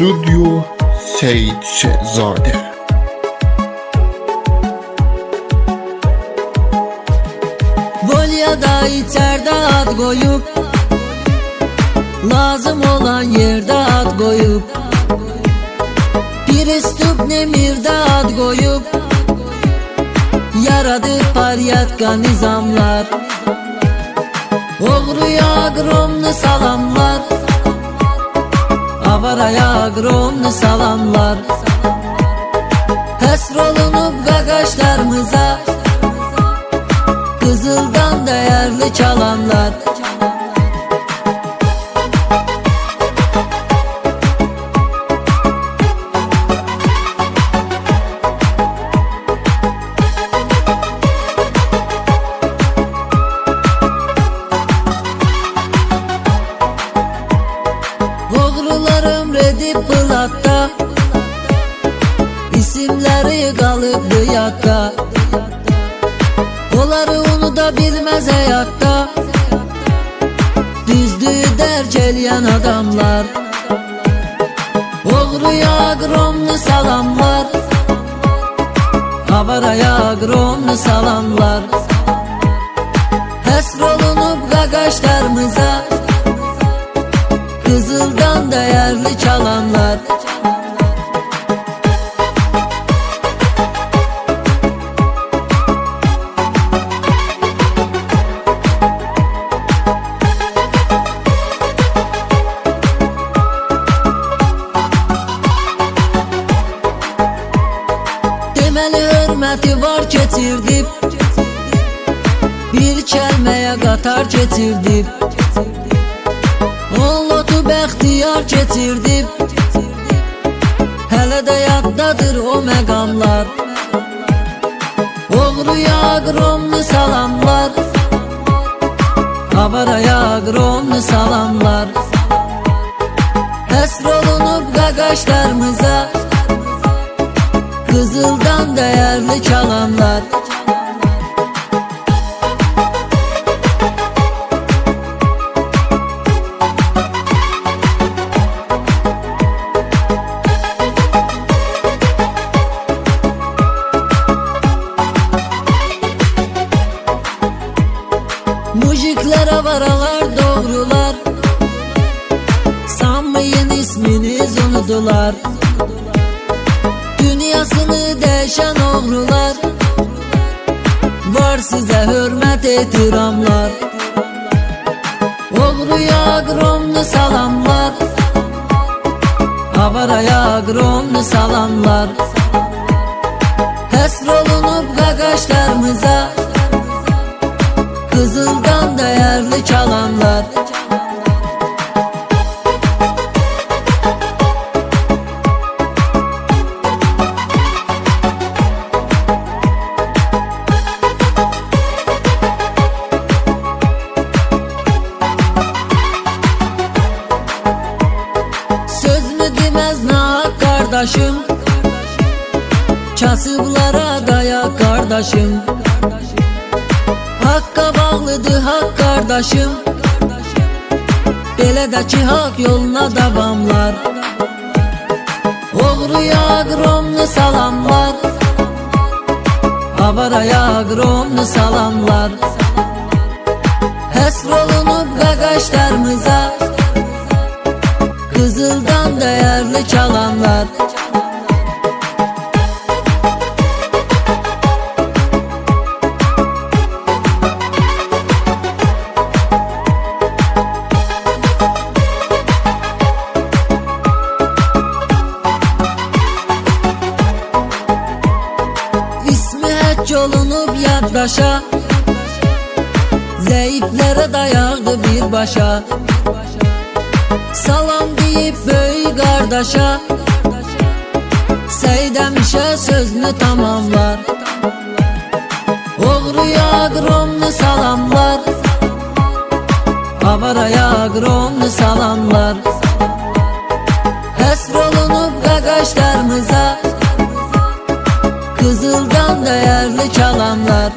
Stüdyo Seyit Şehzade. Volya'da içeride ad koyup Lazım olan yerde ad koyup Bir üstüp nemirde ad koyup Yaradı paryatka nizamlar. Oğruya agromlu salamlar Avaraya agromlu salamlar. Hesrolunup gagaşlarımıza. Kızıldan değerli çalanlar Ömredip bılatta İsimleri kalıp yakka Onları unuda bilmez hayatta. Düzdüğü derceleyen adamlar. Oğruya agromlu salamlar. Avaraya agromlu salamlar değerli çalanlar. Demeli hürmeti var getirdim Bir kelmeye qatar getirdim Bəxtiyar getirdim. Hələ də yaddadır o məqamlar Oğruya agromlu salamlar. Avaraya agromlu salamlar. Həsr olunub qaqaşlarımıza Kızıldan değerli çalanlar Mujiklere varalar doğrular. Sanmayın isminiz unudular. Dünyasını değişen oğrular Var size hürmet ehtiramlar. Oğruya agromlu salamlar. Avaraya agromlu salamlar. Gagaşlarımıza. Kızıldan kardeşim. Kasıblara dayak kardeşim. Hakka bağlıdır hak kardeşim. Beledeki hak yoluna davamlar Oğruya agromlu salamlar. Avaraya agromlu salamlar. Hesr olunup gagaşlarımıza Kızıldan değerli çalanlar yaklaşa Zeyiflere dayağı bir başa. Salam deyip böyük kardeşa. Seydemişe sözünü tamamlar. Oğruya agromlu salamlar. Avaraya agromlu salamlar. Olunup değerli çalanlar